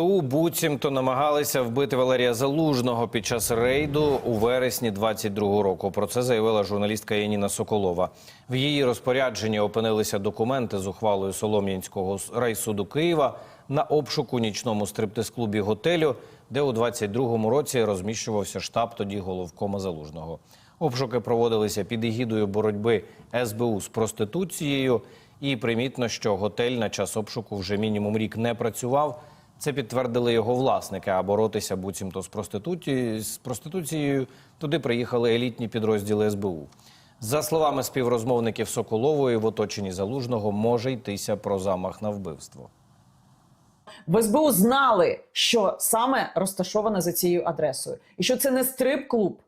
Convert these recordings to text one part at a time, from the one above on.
У буцімто намагалися вбити Валерія Залужного під час рейду у вересні 22-го року. Про це заявила журналістка Яніна Соколова. В її розпорядженні опинилися документи з ухвалою Солом'янського райсуду Києва на обшук у нічному стриптиз-клубі готелю, де у 22-му році розміщувався штаб тоді головкома Залужного. Обшуки проводилися під егідою боротьби СБУ з проституцією. І примітно, що готель на час обшуку вже мінімум рік не працював. Це підтвердили його власники, а боротися буцімто з проституцією, з проституцією туди приїхали елітні підрозділи СБУ. За словами співрозмовників Соколової, в оточенні залужного може йтися про замах на вбивство. В СБУ знали, що саме розташоване за цією адресою, і що це не стрип-клуб,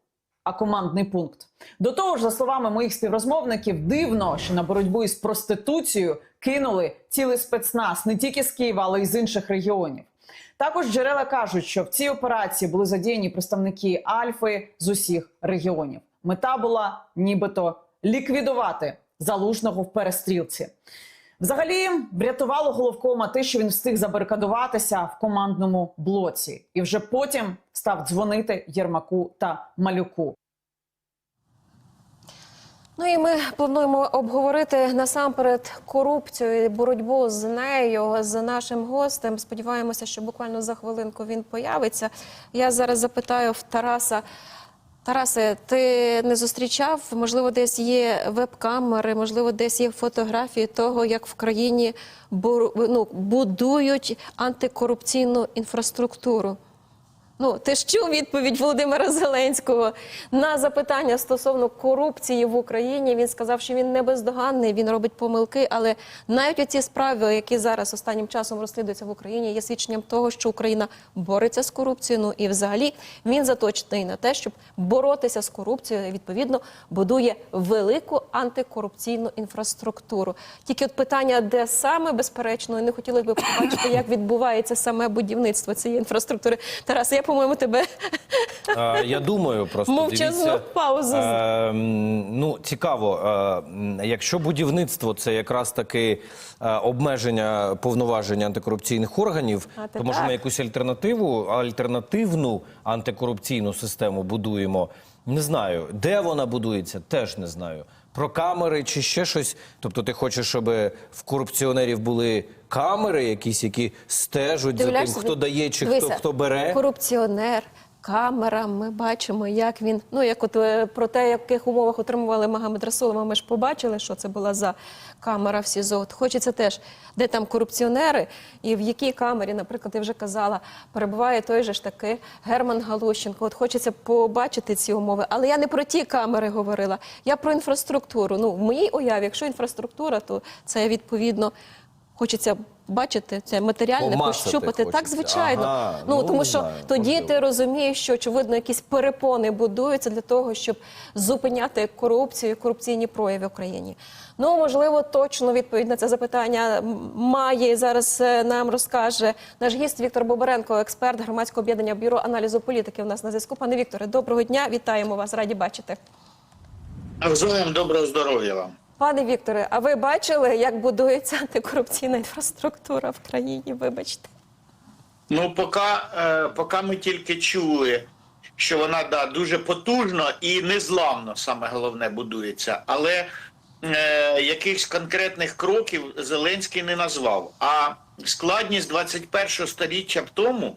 а командний пункт. До того ж, за словами моїх співрозмовників, дивно, що на боротьбу із проституцією кинули цілий спецназ не тільки з Києва, але й з інших регіонів. Також джерела кажуть, що в цій операції були задіяні представники Альфи з усіх регіонів. Мета була нібито ліквідувати залужного в перестрілці. Взагалі врятувало головкома те, що він встиг забарикадуватися в командному блоці, і вже потім став дзвонити Єрмаку та Малюку. Ну і ми плануємо обговорити насамперед корупцію і боротьбу з нею з нашим гостем. Сподіваємося, що буквально за хвилинку він появиться. Я зараз запитаю в Тараса. Тарасе, ти не зустрічав? Можливо, десь є веб-камери, можливо, десь є фотографії того, як в країні ну, будують антикорупційну інфраструктуру. Ну, ти ж чув відповідь Володимира Зеленського на запитання стосовно корупції в Україні. Він сказав, що він не бездоганний, він робить помилки. Але навіть оці справи, які зараз останнім часом розслідуються в Україні, є свідченням того, що Україна бореться з корупцією. Ну і взагалі він заточений на те, щоб боротися з корупцією. Відповідно, будує велику антикорупційну інфраструктуру. Тільки от питання, де саме безперечно, і не хотілося б побачити, як відбувається саме будівництво цієї інфраструктури. Тарас, я по-моєму тебе Е, я думаю, просто Мовчазну дивіться, паузу. Е, ну цікаво, е, якщо будівництво це якраз таки е, обмеження повноважень антикорупційних органів, А, то це може ми якусь альтернативу, альтернативну антикорупційну систему будуємо. Не знаю, де вона будується, теж не знаю. Про камери чи ще щось. Тобто, ти хочеш, щоб в корупціонерів були камери, якісь, які стежать за тим, хто дає чи дивися, хто, хто бере. Корупціонер, камера. Ми бачимо, як він. Ну як от е, про те, в яких умовах отримували Магомед Расулова. Ми ж побачили, що це була за камера в СІЗО. От хочеться теж, де там корупціонери, і в якій камері, наприклад, я вже казала, перебуває той же ж таки Герман Галущенко. От хочеться побачити ці умови. Але я не про ті камери говорила. Я про інфраструктуру. Ну в моїй уяві, якщо інфраструктура, то це відповідно. Хочеться бачити це матеріальне, пощупати. Так, звичайно. Ага, ну, ну, тому що знаю, тоді можливо. ти розумієш, що очевидно якісь перепони будуються для того, щоб зупиняти корупцію, і корупційні прояви в Україні. Ну можливо, точно відповідь на це запитання має і зараз е, нам розкаже наш гість Віктор Бобаренко, експерт громадського об'єднання бюро аналізу політики. У нас на зв'язку. Пане Вікторе, доброго дня, вітаємо вас, раді бачити. Навзаєм доброго здоров'я вам. Пане Вікторе, а ви бачили, як будується антикорупційна інфраструктура в країні? Вибачте. Ну, поки, е, поки ми тільки чули, що вона да, дуже потужно і незламно, саме головне, будується. Але е, якихось конкретних кроків Зеленський не назвав. А складність 21 століття в тому,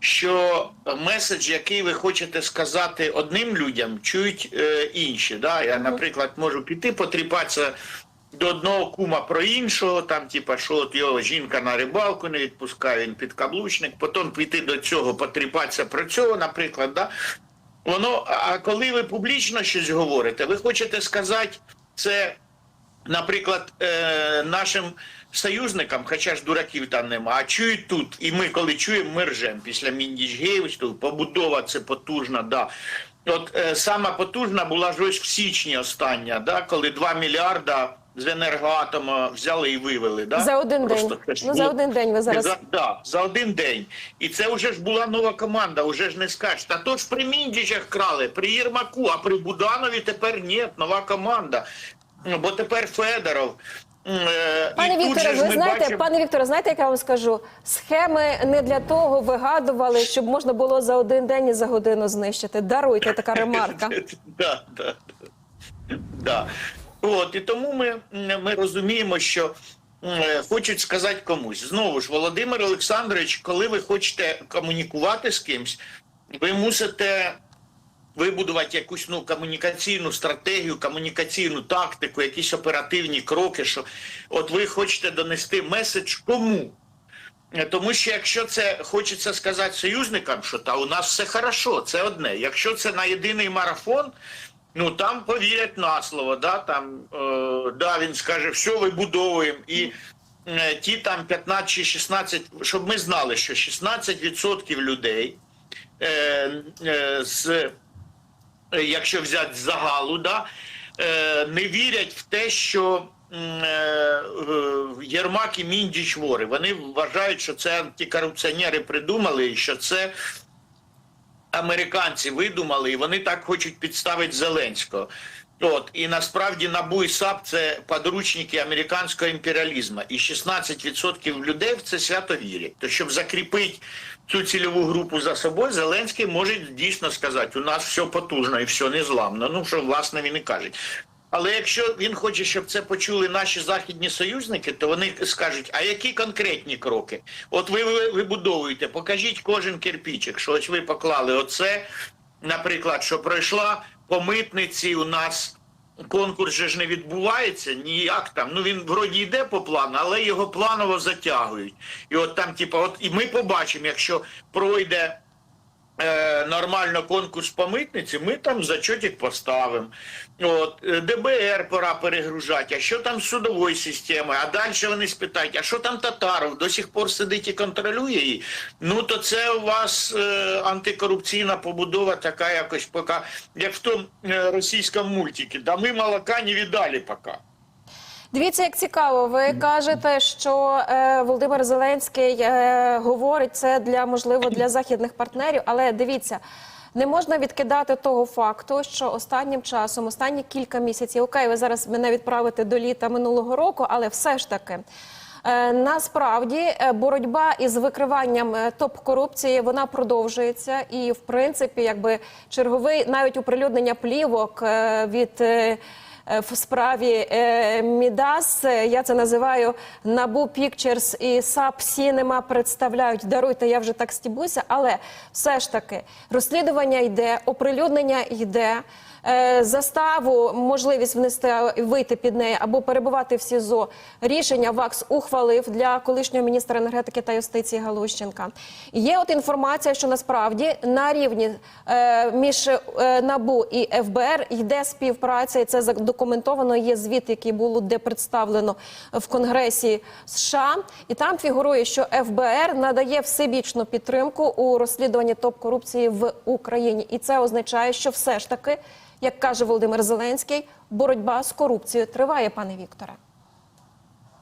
що меседж, який ви хочете сказати одним людям, чують е, інші. Да? Я, наприклад, можу піти потріпатися до одного кума про іншого, там, типа, що от його жінка на рибалку не відпускає, він підкаблучник, потім піти до цього, потріпатися про цього, наприклад. Да? Воно, а коли ви публічно щось говорите, ви хочете сказати це наприклад, е, нашим союзникам, хоча ж дураків там нема, а чують тут, і ми, коли чуємо, ми ржем після Міндічгеївського, побудова це потужна, да. От е, сама потужна була ж ось в січні остання, да, коли 2 мільярда з енергоатома взяли і вивели. Да? За один Просто день. Ну, за було- один день ви зараз- За, да, за один день. І це вже ж була нова команда, вже ж не скажеш. Та то ж при Міндічах крали, при Єрмаку, а при Буданові тепер ні, нова команда. Ну, Бо тепер Федоров. е, Пане Вікторе, ви знаєте, бачимо- пане Вікторе, знаєте, як я вам скажу? Схеми не для того вигадували, щоб можна було за один день і за годину знищити. Даруйте така ремарка. Да, да. Да. От, і тому ми, ми розуміємо, що хочуть сказати комусь. Знову ж, Володимир Олександрович, коли ви хочете комунікувати з кимсь, ви мусите вибудувати якусь ну, комунікаційну стратегію, комунікаційну тактику, якісь оперативні кроки, що от ви хочете донести меседж кому. Тому що якщо це хочеться сказати союзникам, що та у нас все хорошо, це одне. Якщо це на єдиний марафон, ну там повірять на слово, да, там, е, да, він скаже, все, вибудовуємо. І е, ті там 15 чи 16, щоб ми знали, що 16% людей е, е, з якщо взяти загалу, да, е, не вірять в те, що е, е, Єрмак і Міндіч вори. Вони вважають, що це антикорупціонери придумали, і що це американці видумали, і вони так хочуть підставити Зеленського. От і насправді НАБУ і САП це подручники американського імперіалізму. І 16% людей в це свято вірять. То щоб закріпити цю цільову групу за собою, Зеленський може дійсно сказати: у нас все потужно і все незламно. Ну що власне він і каже. Але якщо він хоче, щоб це почули наші західні союзники, то вони скажуть: а які конкретні кроки? От ви ви- вибудовуєте, покажіть кожен кирпичик, що ось ви поклали оце, наприклад, що пройшла по митниці у нас. Конкурс же ж не відбувається ніяк там. Ну він вроді йде по плану, але його планово затягують. І от там, типу, от і ми побачимо, якщо пройде нормально конкурс по митниці, ми там зачотик поставимо. От, е, ДБР пора перегружати, а що там з судовою системою? А далі вони спитають, а що там Татаров до сих пор сидить і контролює її? Ну то це у вас е, антикорупційна побудова така якось поки, як в тому е, російському мультикі. Да ми молока не віддали поки. Дивіться, як цікаво. Ви кажете, що е, Володимир Зеленський е, говорить це для можливо для західних партнерів, але дивіться. Не можна відкидати того факту, що останнім часом, останні кілька місяців, окей, ви зараз мене відправите до літа минулого року, але все ж таки е, насправді е, боротьба із викриванням е, топ-корупції вона продовжується, і в принципі, якби черговий навіть оприлюднення плівок е, від. е, в справі е, Мідас. Е, Я це називаю Набу Пікчерс і САП Сінема представляють. Даруйте, я вже так стібуся, але все ж таки розслідування йде, оприлюднення йде. е, Заставу, можливість внести е, вийти під неї або перебувати в СІЗО. Рішення ВАКС ухвалив для колишнього міністра енергетики та юстиції Галущенка. Є от інформація, що насправді на рівні е, між е, НАБУ і ФБР йде співпраця, і це задокументовано. Є звіт, який було де представлено в Конгресі США, і там фігурує, що ФБР надає всебічну підтримку у розслідуванні топ-корупції в Україні, і це означає, що все ж таки, як каже Володимир Зеленський, боротьба з корупцією триває, пане Вікторе.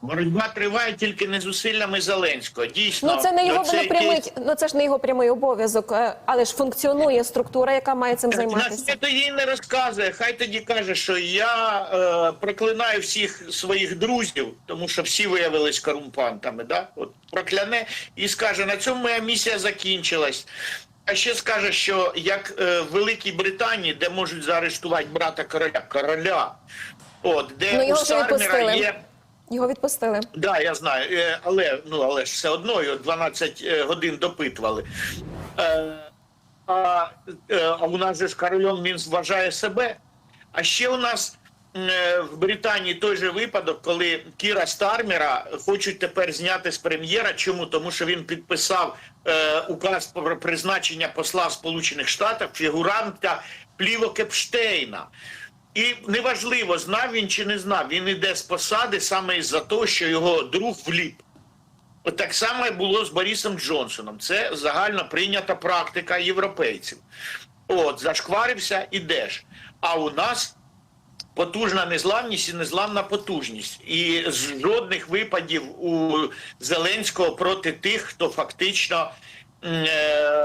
Боротьба триває тільки не зусиллями Зеленського. Дійсно, Ну це не його це прямий, якийсь- ну це ж не його прямий обов'язок, е, але ж функціонує структура, яка має цим займатися. Нас тоді не розказує. Хай тоді каже, що я е, проклинаю всіх своїх друзів, тому що всі виявились корумпантами. Да? От прокляне і скаже: на цьому моя місія закінчилась. А ще скаже, що як е, в Великій Британії, де можуть заарештувати брата короля, короля, от де Ну, у відпустили. є. Його відпустили. Да, я знаю, Е, але ну але ж все одно його 12 е, годин допитували. Е, а, а у нас же ж королем він вважає себе. А ще у нас в Британії той же випадок, коли Кіра Стармера хочуть тепер зняти з прем'єра. Чому? Тому що він підписав указ про призначення посла в Сполучених Штатах фігуранта плівок Епштейна. І неважливо, знав він чи не знав, він іде з посади саме із-за того, що його друг вліп. От так само було з Борисом Джонсоном. Це загально прийнята практика європейців. От, зашкварився, ідеш. А у нас потужна незламність і незламна потужність. І з жодних випадів у Зеленського проти тих, хто фактично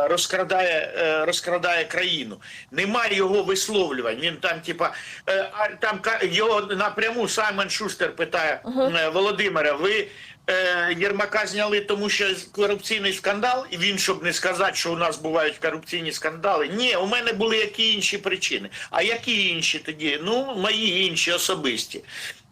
розкрадає, е, розкрадає країну. Немає його висловлювань. Він там, типа, е, там його напряму Саймон Шустер питає е, Володимира, ви е, Єрмака зняли, тому що корупційний скандал, і він, щоб не сказати, що у нас бувають корупційні скандали. Ні, у мене були які інші причини. А які інші тоді? Ну, мої інші особисті.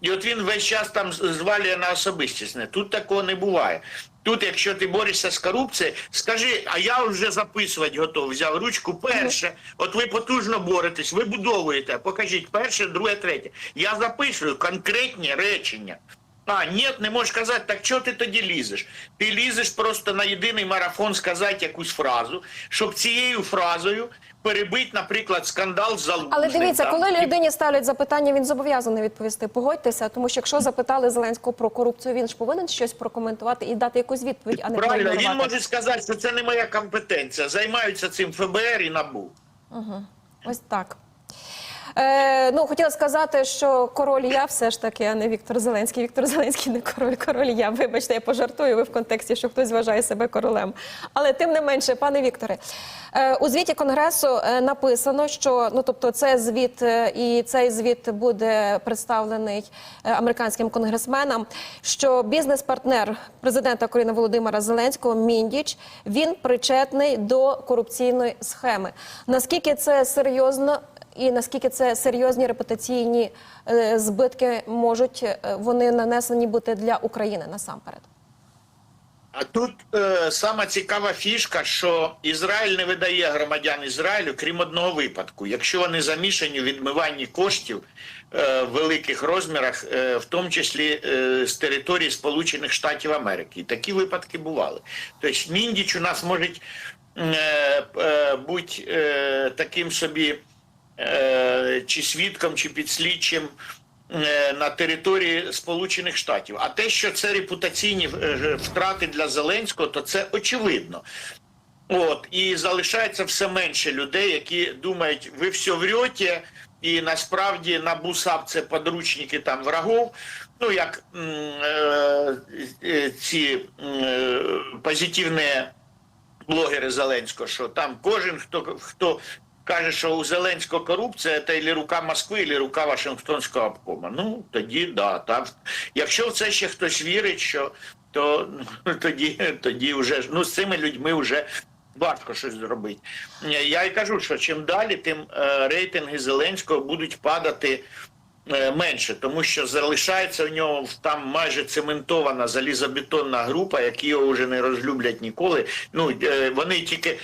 І от він весь час там звалює на особистісне. Тут такого не буває. Тут, якщо ти борешся з корупцією, скажи, а я вже записувати готов. Взяв ручку. Перше, от ви потужно боретесь, ви будовуєте. Покажіть перше, друге, третє. Я записую конкретні речення. А, ні, не можеш казати, так чого ти тоді лізеш? Ти лізеш просто на єдиний марафон сказати якусь фразу, щоб цією фразою перебити, наприклад, скандал з залужним. Але дивіться, там. коли людині ставлять запитання, він зобов'язаний відповісти. Погодьтеся, тому що якщо запитали Зеленського про корупцію, він ж повинен щось прокоментувати і дати якусь відповідь, а не Правильно, він може сказати, що це не моя компетенція. Займаються цим ФБР і НАБУ. Ось так. Е, ну, хотіла сказати, що король я все ж таки, а не Віктор Зеленський. Віктор Зеленський не король, король я. Вибачте, я пожартую ви в контексті, що хтось вважає себе королем. Але тим не менше, пане Вікторе, е, у звіті конгресу е, написано, що ну тобто, це звіт е, і цей звіт буде представлений е, американським конгресменам. Що бізнес-партнер президента України Володимира Зеленського Міндіч він причетний до корупційної схеми. Наскільки це серйозно? І наскільки це серйозні репутаційні е, збитки можуть е, вони нанесені бути для України насамперед? А тут е, сама цікава фішка, що Ізраїль не видає громадян Ізраїлю, крім одного випадку. Якщо вони замішані в відмиванні коштів е, в великих розмірах, е, в тому числі е, з території Сполучених Штатів Америки. І такі випадки бували. Тобто Міндіч у нас може е, е, бути е, таким собі чи свідком, чи підслідчим е, на території Сполучених Штатів. А те, що це репутаційні е, втрати для Зеленського, то це очевидно. От і залишається все менше людей, які думають, ви все врете, і насправді на БУСАП це подручники там врагов. Ну як е, е, ці е, позитивні блогери Зеленського, що там кожен, хто хто каже, що у Зеленського корупція, це і рука Москви, і рука Вашингтонського обкома. Ну тоді да. Там, якщо в це ще хтось вірить, що то ну, тоді, тоді вже ну з цими людьми вже. Важко щось зробити. Я і кажу, що чим далі, тим е, рейтинги Зеленського будуть падати менше, тому що залишається у нього там майже цементована залізобетонна група, які його вже не розлюблять ніколи. Ну е, вони тільки е,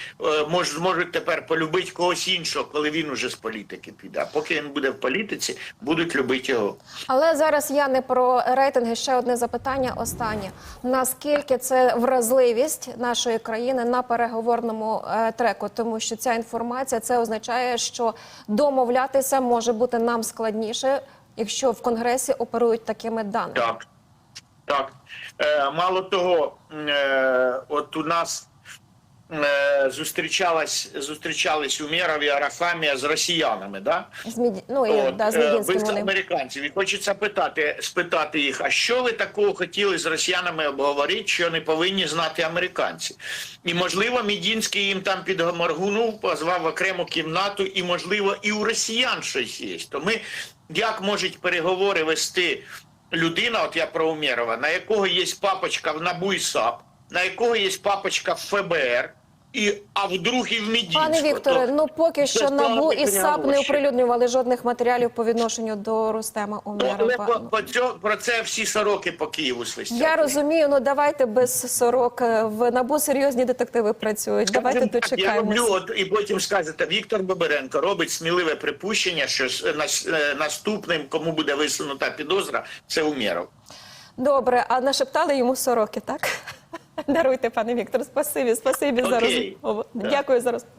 мож, зможуть тепер полюбити когось іншого, коли він уже з політики піде. А поки він буде в політиці, будуть любити його. Але зараз я не про рейтинги. Ще одне запитання. Останнє наскільки це вразливість нашої країни на переговорному е, треку, тому що ця інформація це означає, що домовлятися може бути нам складніше, якщо в конгресі оперують такими даними. Так. Так. Е, мало того, е, от у нас е, зустрічалась, зустрічались Умєров і Арафамія з росіянами, да? З Міді... ну і От, да, з е, Мідінським ви вони. американців. І хочеться питати, спитати їх, а що ви такого хотіли з росіянами обговорити, що не повинні знати американці? І можливо, Мідінський їм там підгоморгунув, позвав в окрему кімнату, і можливо, і у росіян щось є. То ми як можуть переговори вести людина, от я про Умєрова, на якого є папочка в НАБУ і САП, на якого є папочка в ФБР, і, а вдруг і в Мідінського. Пане Вікторе, ну поки що НАБУ і САП не оприлюднювали жодних матеріалів по відношенню до Рустема Ну, але по, по цьо, про це всі сороки по Києву свистять. Я розумію, ну давайте без сорок. Е, В НАБУ серйозні детективи працюють. Давайте Скажем Я дочекаємося. роблю, от, і потім скажете, Віктор Бабиренко робить сміливе припущення, що нас- е, наступним, кому буде висунута підозра, це Умєров. Добре, а нашептали йому сороки, так? Даруйте, пане Віктор. Спасибі, спасибі за розмову. Да. Дякую за розмову.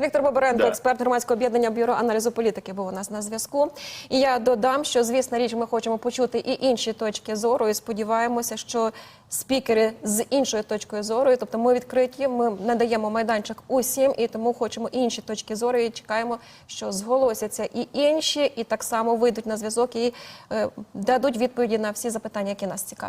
Віктор Бабаренко, Да. експерт громадського об'єднання бюро аналізу політики, був у нас на зв'язку. І я додам, що звісна річ, ми хочемо почути і інші точки зору. І сподіваємося, що спікери з іншою точкою зору, тобто ми відкриті, ми надаємо майданчик усім, і тому хочемо інші точки зору. І чекаємо, що зголосяться і інші, і так само вийдуть на зв'язок і е, дадуть відповіді на всі запитання, які нас цікавлять.